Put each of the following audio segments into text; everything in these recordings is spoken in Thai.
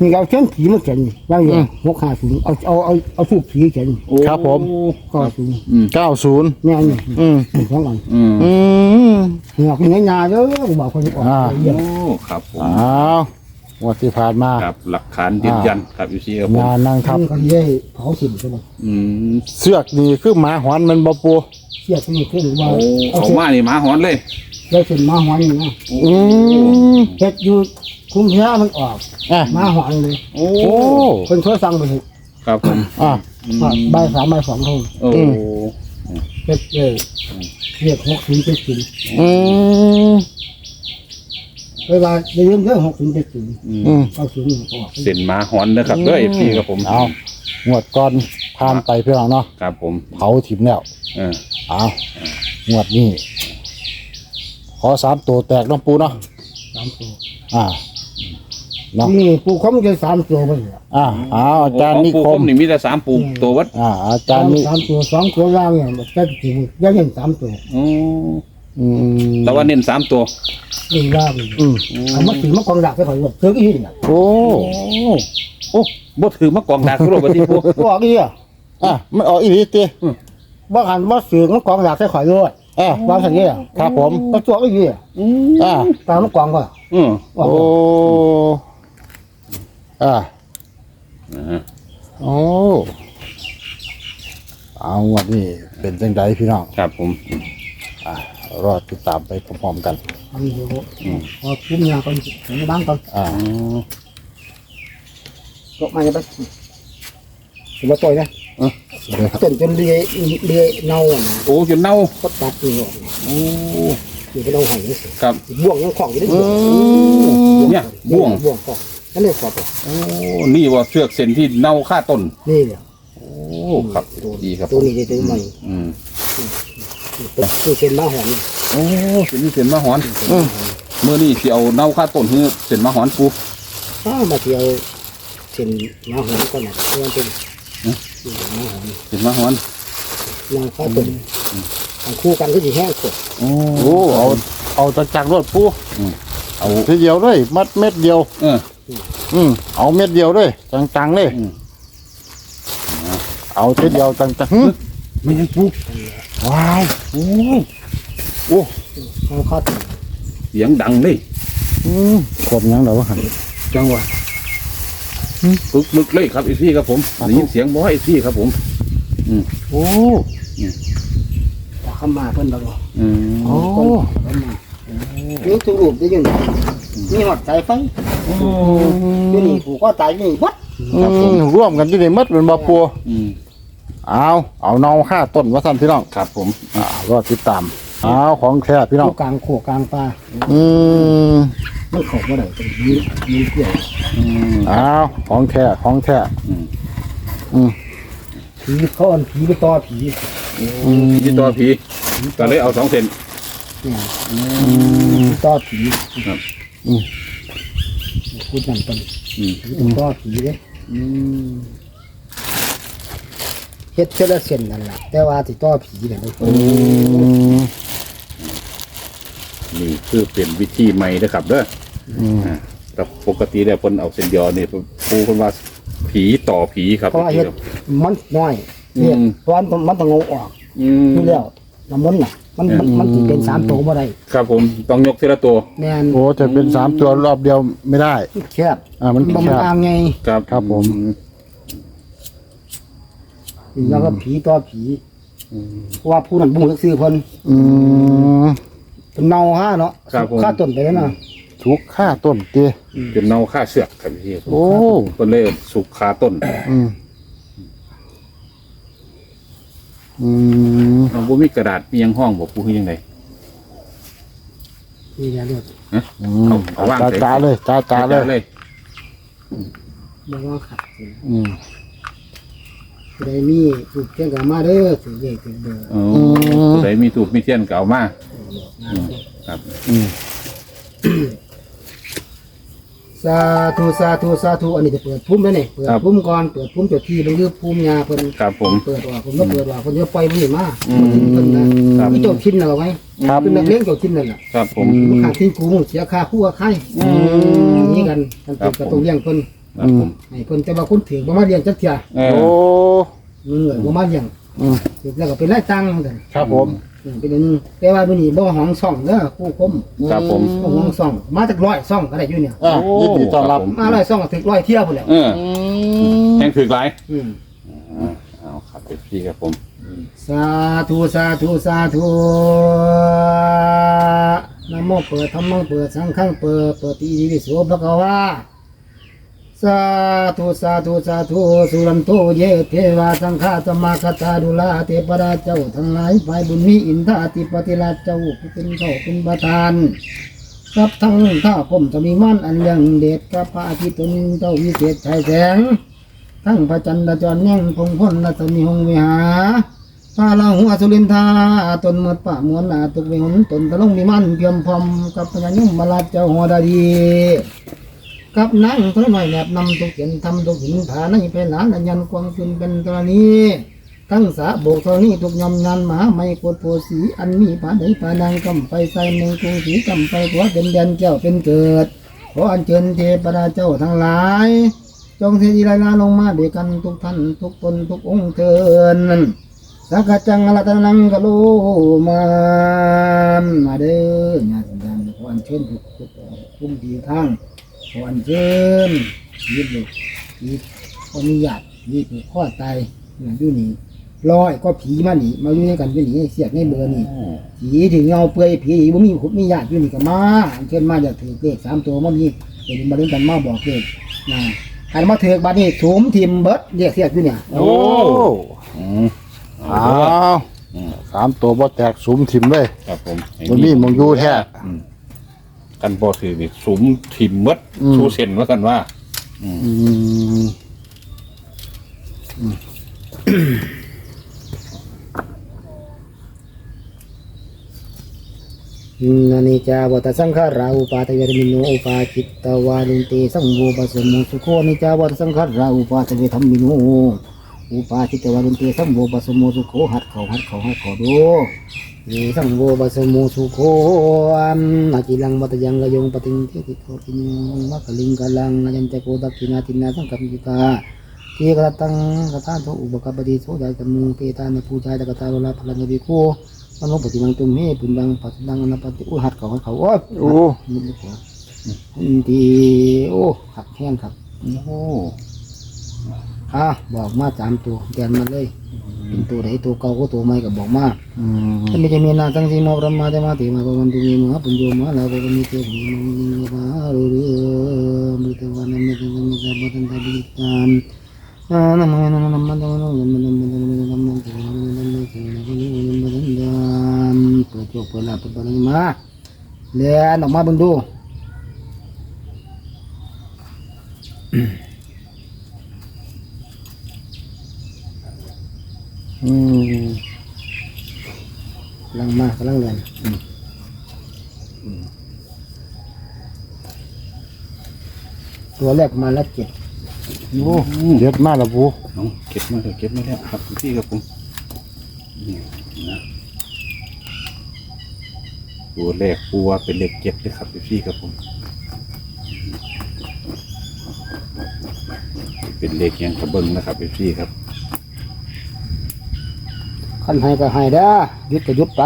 นี่เอาเส้นผีมาเขียนว่างอยู่หกห้าศูนย์เอาเอาเอาเอาทูบผีเขียนโอ้ครับผม ก็ศูนย์อืมเก้าศูนย์แม่นี่อืมสองอันอืมอืมหัวคุณยาเด้อบอกคนออกอ่าเยี่ยมโอ้ครับผมอ้าวงวันที่ผ่านมาครับหลักฐานยืนยันครับอยู่ที่ครับผมงานนั่งทับทำก็ได้เผาสิ่งใช่ไหมอืมเสือกนี่คือหมาหอนมันบ่ปูเสียที่ขึ้นว่าโอ้เอาเขาเส้นมานี่หมาหอนเลย ได้เส้นมาหอนนี่นะอืมเฮ็ดอยู่ คุ้มแพ้มันออก อะมาหอนเลยโอ้โอ้คนช่วยสั่งไปเถอะครับผมอะอืมบ่ายสามบ่ายสองทุ่มโอ้อืมเฮ็ดเออเรียกหกศูนย์เจ็ดศูนย์อืมเวลาได้ยินเรื่องหกศูนย์เจ็ดศูนย์อืมอืมเอาศูนย์ออกเส้นหมาหอนนะครับเด้อเอฟซีครับผมเอางวดก่อนผ่านไปเพื่อนเนาะครับผมเผาถิ่มแล้วเออเอางวดนี้ ขอสามตัวแตกน้องปูเนาะสามตัวอ่า เนาะนี่ปูคมจะสามตัวไปเลยอ่าเอาอาจารย์ของนิปูคคมมนี่มีแต่สามปูตัววัดอ่า อาสาจารมย์นิสามตัวสองตัวล่างเนี่ยมันจะถึงยังเห็นสามตัวอืมอืมแต่ว่าเน้นสามตัวนี่ล่างอืมเอามาถือมากองดักไปผ่อนเชื่ออีกเนี่ยโอ้โอ้บ่ถือมากองดักทุกวันที่ปูบอกอีกอะอะมันออกอีหลีเตียว่าหันว่าสื่อมากองดักให้ข่อยด้วยอะวางสังเกตครับผมก็ตัวอีกอะอะตามมากองก็อืมว่าโอ้ อะอ่าโอ้เอาวันนี้เป็นจังไดพี่น้องครับผม อะรอติดตามไปพร้อมๆกันทำอยู่พอคุ้มยาก่อนถึงบ้านก่อนอ่าอืมก็มาจะไปถือว่าตัวนะเดี๋ยวครับจนจนเลียเลียเน่าอะนะโอ้จนเน่าก็ตัดนี่ออกโอ้อยู่ก็เราหอยนี่สิครับ บ่วงยังของอยู่ได้อืมเนี่ยบ่วง บ่วงของ นั่นเลยขอบโอ้นี่ว่าเชือกเส้นที่เน่าค่าต้น นี่เนี่ยโอ้ครับดีครับตัวนี้จะถึงใหม่อืมตัวเส้นมาหอมโอ้เส้นนี้เส้นมาหอนอืมเมื่อนี้สิเอาเน่าค่าต้นคือเส้นมาหอนปูอ้าวมาเที่ยวเส้นมาหอมก่อนนะเพราะว่าเป็นมาหอมเส้นมาหอนนางข้าวต้มคู่กันก็จะแห้งสดโอ้โอ้เอาเอาจากจากรถปูเอาทีเดียวเลยมัดเม็ดเดียวเออ อืมเอาเม็ดเดียวเลยจังๆเลยอืม เอาทีเดียวจังๆหึไม่ยังปูว้าวโอ้โอ้ข้าวข้าวต้มเสียงดังเลยอืมขวบยังเดี๋ยวหัน จังหวะปึกมึกเลยครับไอซี่ครับผมได้ยินเสียงบ่ไอซี่ครับผมโอ้ข้ามาเพิ่นเราอืมโอ้ข้ามานี่ตัวรูปได้ยังมีหอดสายไฟ อยู่นี่ผูกก็ตายนี่วัดอืมร่วมกันที่นี่มัดเป็นบาปัวอืมเอาเอาเนาห้าต้นว่าท่านพี่น้องครับผมอ่ารอติดตามเอาของแท้พี่น้องคู่กลางโขกกลางปลาอืมมันขอบว่าไหนเป็นมีมีเกลืออืมเอาของแท้ของแท้อืมอืมผีเขาอันผีไปต่อผีอืมผีตัวผีก็เลยเอาสองเส้นเนี่ยผีต่อผีครับ พูดนั่นเป็นอืมผีต่อผีเลยเฮ็ดเชละเส้นนั่นแหละแต่ว่าติต่อผีเนี่ยมันอืมนี่คือเป็นวิธีใหม่นะครับเด้ออืมอ่าแต่ปกติเนี่ยคนเอาเส้นยอเนี่ยปูคนว่าผีต่อผีครับเพราะว่าเฮ็ดมันน้อยเนี่ยอืมเพราะว่ามันต้องงออกอืม นี่แล้ว น้ำมันต์น่ะ มันมันมันสิเป็นสามตัวบ่ได้ครับผมต้องยกทีละตัวแม่นโอ้จะเป็นสามตัวรอบเดียวไม่ได้ แคบอ่ามันบ่แคมันบอ่างไงครับครับผม แล้วก็ผีต่อผีเพราะว่าผู้นั้นบ่ฮู้จักชื่อเพิ่นอืมเพิ่นเน่าฮะเนาะครับผมค่าต้นไปแล้วนะทุกค่าต้นเตี้ยเป็นเนาค่าเสือกครับพี่โอ้คนเลยสุกคาต้นอืม อืมน้องบุมีกระดาษมียังห้องบอกปูคือยังไง นี่แหละเด้ออืมเอาเอาวาง จ้าใส่จ้าเลยจ้าจ้าเลยเลยบ่ว่าขัดสิอืมผู้ใดมีรูปเพียงก็มาเด้อถือเลขถือเบอร์อ๋อผู้ใดมีตูบมีเทียนก็เอามาครับ อืม สสาธุสาธุสาธุอันนี้จะเปิดพุ่มแล้วนี่เปิดพุ่มก่อนเปิดพุ่มเจ้าที่มันคือพุ่มยาเพิ่นครับผม เปิดว่าผมก็เปิดว่าคนจะปล่อยมันนี่มาอืมเพิ่นนะครับ คือเจ้าทินน่ะเอาไว้ครับ เป็นนักเลี้ยงเจ้าทินนั่นน่ะครับผมมันขาดทิ้งกูมึงเสียค่าคู่กับใครอืมนี่กันกันครัเป็บนกระตุ้งเลี้ยงเพิ่นครับผม ให้เพิ่นแต่ว่าคนถือบ่มาเลี้ยงจักเที่ยเอโอ้อเงินบ่มาเลี้ยงอืม ถือแล้วก็เป็นรายตังค์นั่นครับผมอืม เป็นอันนึงแต่ว่ามื้อนี้บ่ห้องซ่องเด้อคู่คมครับผม บ่ห้องซ่อง มาจากร้อยซ่องก็ได้อยู่เนี่ย อะยินดีต้อนรับครับผมมาร้อยซ่องก็ถึงร้อยเที่ยวพุ่นแหล้ว เออแห้งถือไรอืมเอาครับเอฟซีครับผมสาธุสาธุสาธุนะโมเปิดธรรมังเปิดสังฆังเปิดเปิดติวิโสภะคะวา สาธุสาธุสาธุสุรันโตเยเทวาสังฆาตมาคตาดุลาเทปราเจ้าทั้งหลายฝ่ายบุญมีอินทาติปฏิราชเจ้าผู้เป็นเจ้าเป็นประธานกับทั้งท่าผมจะมีมั่นอันเรื่องเด็ดกับพระอาทิตย์ตนเจ้าวิเศษชายแสง ทั้งพระจันทร์จรแย่งพงพ้นรัศมีหงวิหาพาลาหัวสุรินทาตนหมดป่ามวนอาตุกวิหนตนตะลงมีมั่นเพียมพรอมกับพญายุมมาลาเจ้าหัวดาดี กับนางตัวน้อยแนบนำตุกเขียนทำตุกหินผาในเพลานอัญญนควงคืนเป็นกรณีทั้งสาโบกตัวนี้ทุกยอมยันมาไม่กดโพสีอันมีผาใดผานางกำไปใส่เมงกรุงศรีกำไปตัวเป็นแดนเจ้าเป็นเกิดขออัญเชิญเทพดาเจ้าทั้งหลาย จงเทดีลายลาลงมาเด้วยกันทุกท่านทุกตนทุกองค์เทินสักกะจังอรัตนังกะโลมามาเด้อญาติธรรมขออัญเชิญทุกทุกภูมิดีทาง ขออัญเชิญยึดลูกยึดขอมีญาติยึดผูกข้อตายเนี่ยอยู่นี่ลอยก็ผีมาหนีมาอยู่ด้วยกันอยู่นี่เสียกในเบอร์นี่ผีถึงเงาเปื่อยผีบ่มีขุดมีญาติอยู่นี่ก็มาอัญเชิญมาอยากถือเลขสามตัวมันมีเป็นมาเล่นกันมาบอกเลขนะการมาถือบัดนี้สูมทิมเบิดเรียกเสียกอยู่เนี่ยโอ้อืมอ้าวสามตัวบ่แตกสุมทิมเลยครับผมมันมีหมองอยู่แท้อืม กันบอถือนี่สุมถิ่มมดอืมชูเส้นว่ากันว่าอืมนานิจาวัตสังขาราอุปาทเวรมิโนอุปาจิตตวาลุนเตสังโวปสมุสุโคนิจาวัตสังขาราอุปาทเวธรรมิโนอุปาจิตตวาลุนเตสังโวปสมุสุโคหัดเขาหัดเขาหัดเขาดูเยสังโวปสมุสุโคอัมนาจิลังวัตยังกยงปติงเทติโคติยังวัคลิงกลังอายัญจโกตักกินาตินาสังกัมจิตาเทกรตังกตาโตอุปกปฏิโสดายจมุเปตาในผู้ชายตะกตาโลลาพลังบิโกมันปฏิมังตุมเฮปุนดังปัจดังอนาปฏิอุหัดเขาเขาโอ้โอ้มันลูกหัวอินดีโอ้ขับแห้งครับโอ้ อะบอกมาสามตัวแกนมาเลยเป็นตัวไหนตัวเก่าก็ตัวใหม่ก็บอกมาอืมถ้าไม่จะมีนาตั้งสีมาประมาจะมาติมาปวันตุมีมาปุญโยมาลาปวันมีเตมีมามีมาเรือมีเตวันมีเตวันมีเตวันตันตาบิตามอ่าน้ำมันน้ำมันน้ำมันน้ำมันน้ำมันน้ำมันน้ำมันน้ำมันน้ำมันน้ำมันน้ำมันน้ำมันน้ำมันน้ำมันน้ำเปิดโจกเปิดลาเปิดบอลมาเลียนออกมาเบิ่งดู อืมกำลังมากกำลังเรียนตัวแรกมาแล้วเจ็ดโอ้เด็ดมากละปูน้องเก็บมาเลยเก็บมาแล้วครับพี่ครับผมนี่นะตัวแรกปูว่าเป็นเลขเจ็ดเลยครับพี่ครับผมเป็นเลขยังกระเบิ้งนะครับพี่ครับ ขันให้ก็ให้เด้อหยุดก็หยุดไป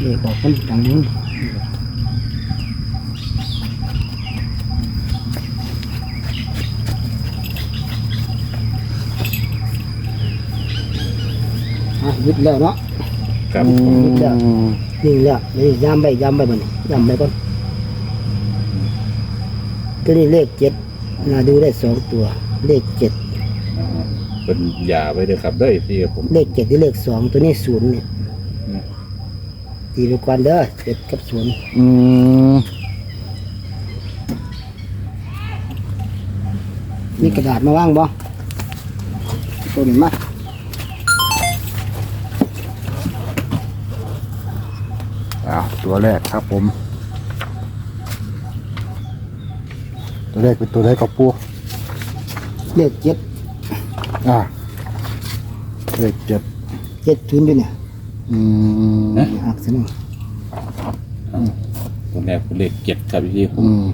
เด็กบอกคนอย่างนี้อะหยุดแล้วเนาะครับอืมนิ่งแล้วนี่ย้ำไปย้ำไปมันย้ำไปก่อน ก็นี่เลขเจ็ดมาดูได้สองตัว เลขเจ็ดเป็นยาไปเลยครับได้ทีครับผมเลขเจ็ดที่เลขสองตัวนี้ศูนย์เนี่ยตีไปก่อนเด้อเจ็ดกับศูนย์อืมมีกระดาษมาว่างบ่ตัวนี้มาอ้าวตัวแรกครับผม ตัวแรกเป็นตัวแรกกับปูเลขเจ็ดอ่าเลขเจ็ดเจ็ดศูนย์ด้วยเนี่ยอืมหักสิหนึ่งตัวแรกเป็นเลขเจ็ดครับพี่อืม